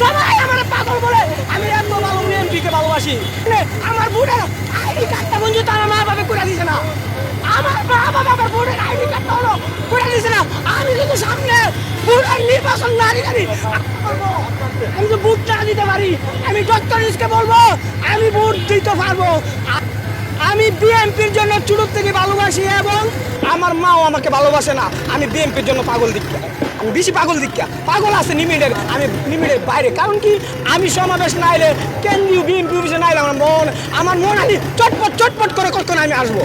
সবাই আমার পাগল বলে। আমি এত ভালো বিএনপিকে ভালোবাসি। মানে আমার বুড়ের আইডি কার্ডটা বন্ধু, তার মা বাবা করে দিছে না। আমার মা বাবা আমার বুড়ের আইডি কার্ডটা হলো করে দিছে না। আমি যদি সামনে বুড়ের নির্বাচন না দিতে আমি তো ভোট না দিতে পারি। আমি ডক্টর ইসকে বলব, আমি ভোট দিতে পারব। আমি বিএনপির জন্য ছোট থেকে ভালোবাসি এবং আমার মাও আমাকে ভালোবাসে না। আমি বিএনপির জন্য পাগল দিকা আমি বেশি পাগল দিকা পাগল আছে লিমিটের আমি লিমিটের বাইরে। কারণ কি? আমি সমাবেশ না এলে কেন্দ্রীয় বিএনপি অফিসে না এলে আমার মন আমার মন আমি চটপট চটপট করে কখন আমি আসব?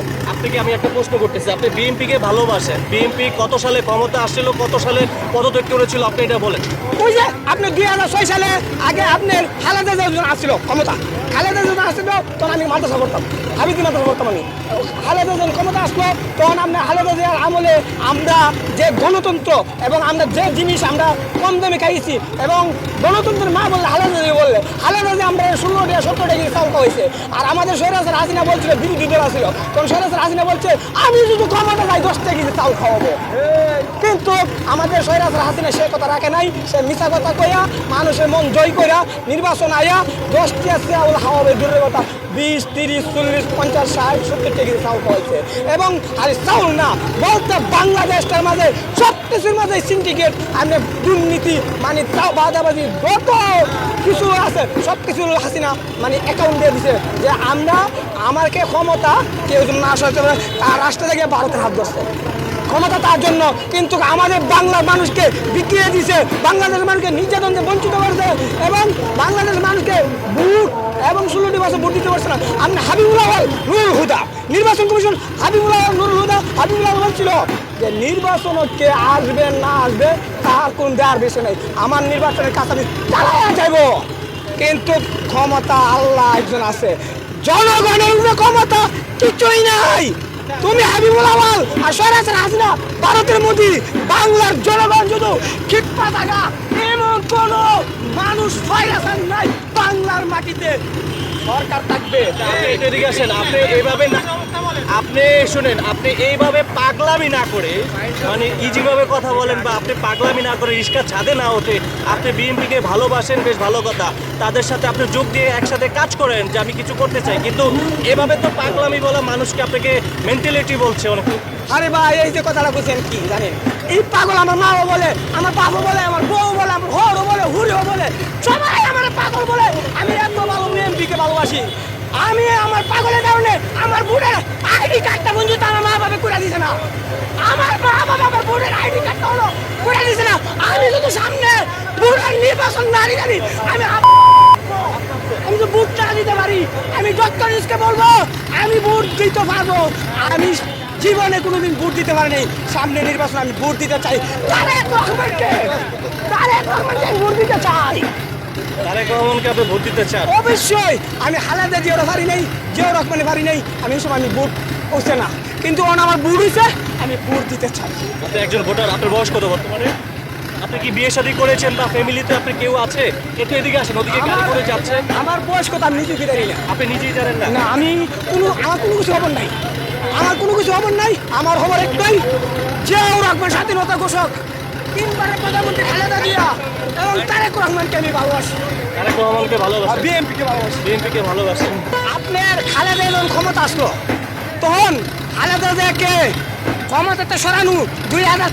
আপনাকে আমি একটা প্রশ্ন করতেছি, আপনি বিএনপিকে ভালোবাসেন। বিএনপি কত সালে ক্ষমতা আসছিল, কত সালে পদত্যাগ করেছিল, আপনি এটা বলেন। ওই যে আপনি দুই হাজার ছয় সালে আগে আপনার খালেদা যখন আসছিল ক্ষমতা। খালেদা যখন আসছিল, তখন আমি মাদ্রাসা করতাম হাবিদি মাদ্রাসা করতাম আমি? খালেদা যখন ক্ষমতা আসলো, তখন আমরা খালেদা জিয়ার আমলে আমরা যে গণতন্ত্র এবং আমরা যে জিনিস আমরা কম দামে খাইছি এবং গণতন্ত্রের মা বললে খালেদা জিয়া বললে, খালেদা জিয়া আমরা ষোলো টাকা সত্তর টাকা চাল হয়েছে আর আমাদের সৈরাসের হাসিনা বলছিল, বিরোধী দল আসছিল তখন সৈরাসের হাসিনা বলছে, আমি যদি ক্ষমতা যাই দশ টাকা চাল খাওয়াবো। কিন্তু আমাদের সৈরাসের হাসিনা সে কথা রাখে নাই, সে মিশা কথা কইয়া, মানুষের মন জয় কইরা নির্বাচন আইয়া দশটি আছে আউল খাওয়াবে দূরের কথা। বিশ, তিরিশ, চল্লিশ, পঞ্চাশ, ষাট, সত্তর টাকা চাউল খাওয়াইছে। এবং আর চাউল না, বলতে বাংলাদেশটার মাঝে, সব কিছুর মাঝে সিন্ডিকেট আমি দুর্নীতি মানে তাও বাদাবাজি, যত কিছু আছে, সব কিছু হাসিনা মানে অ্যাকাউন্ট দিয়ে দিছে যে আমরা আমাকে ক্ষমতা, কেউ না আসতে রাষ্ট্র থেকে ভারতের হাত ধরছে। ক্ষমতা তার জন্য, কিন্তু আমাদের বাংলার মানুষকে বিক্রিয়ে দিছে, বাংলাদেশের মানুষকে নির্যাতন বঞ্চিত করেছে এবং বাংলাদেশের মানুষকে ভোট এবং ষোলোটি বছর ভোট দিতে পারছে না। আপনি হাবিবুল্লাহ নুরুল হুদা, নির্বাচন কমিশন হাবিবুল্লাহ নুরুল হুদা হাবিবুল্লাহ বলছিল যে নির্বাচন কে আসবে না আসবে, তার কোন দেওয়ার বিষয় নেই। আমার নির্বাচনের কাছে আমি চালাইয়া যাইব। কিন্তু ক্ষমতা আল্লাহ একজন আছে। জনগণের উপরে ক্ষমতা কিছুই নাই। তুমি হাবিবুল আওয়াল আর সরাসরি হাসিনা ভারতের মোদি, বাংলার জনগণ শুধু খিপ্পা থাকা, এমন কোন মানুষ ফয়রাসান নাই বাংলার মাটিতে। সরকার থাকবে। এদিকে আসেন, আপনি এভাবে না আপনি শুনেন, আপনি এইভাবে পাগলামি না করে মানে ইজিভাবে কথা বলেন বা আপনি পাগলামি না করে রিক্সা ছাদে না ওঠে, আপনি বিএনপিকে ভালোবাসেন, বেশ ভালো কথা। তাদের সাথে আপনি যোগ দিয়ে একসাথে কাজ করেন যে আমি কিছু করতে চাই। কিন্তু এভাবে তো পাগলামি বলা মানুষকে আপনাকে মেন্টালিটি বলছে অনেক। আরে ভাই, এই যে কথাটা বলছেন কি জানেন? এই পাগল আমার মাও বলে, আমার বাবু বলে, আমার বউ বলে আমার হরও বলে হুড়িও বলে সবাই আমার পাগল বলে আমি এত ভালো বিএনপিকে ভালোবাসি আমি আমার পাগলের কারণে আমার বুড়ের আইডি কার্ডটা বন্ধু তার মা বাবা করে দিছে না। আমার মা বাবা আমার বুড়ের আইডি কার্ডটা হলো। করে দিছে না। আমি যদি সামনে। বুড়ের নির্বাচন না দিতে পারি, আমি আমি তো ভোট না দিতে পারি। আমি ডক্টর ইসকে বলব আমি ভোট দিতে পারব। আমি জীবনে কোনোদিন ভোট দিতে পারিনি। সামনে নির্বাচন আমি ভোট দিতে চাই। তারেক রহমানকে তারেক রহমানকে ভোট দিতে চাই। তারেক রহমানকে আপনি ভোট দিতে চান? অবশ্যই। আমি হালাদা জিয়ারও পারি নাই জিয়াও রহমানে পারি নাই। আমি এসব আমি ভোট হচ্ছে না। কিন্তু ওন আমার ভোট হয়েছে আমি ভোট দিতে চাই। আপনি একজন ভোটার আপনার বয়স কত বর্তমানে? আপনি কি বিয়ে শাদী করেছেন বা ফ্যামিলিতে আপনি কেউ আছে? একটু এদিকে আসেন ওদিকে গাড়ি করে যাচ্ছেন আমার বয়স কথা আমি নিজে ফিরারি না। আপনি নিজেই জানেন না? না আমি কোনো আমার কোনো কিছু খবর নাই। আমার কোনো কিছু খবর নাই আমার খবর একটাই জিয়াউর রহমান স্বাধীনতা ঘোষক তিনবারের প্রধানমন্ত্রী এবং তারেক রহমানকে আমি ভালোবাসি। তারেক রহমানকে ভালোবাসি বিএনপিকে ভালোবাসি। বিএনপিকে ভালোবাসি আপনার খালেদা যখন ক্ষমতা আসলো। তখন খালেদা জিয়াকে ক্ষমতাতে সরানো দুই হাজার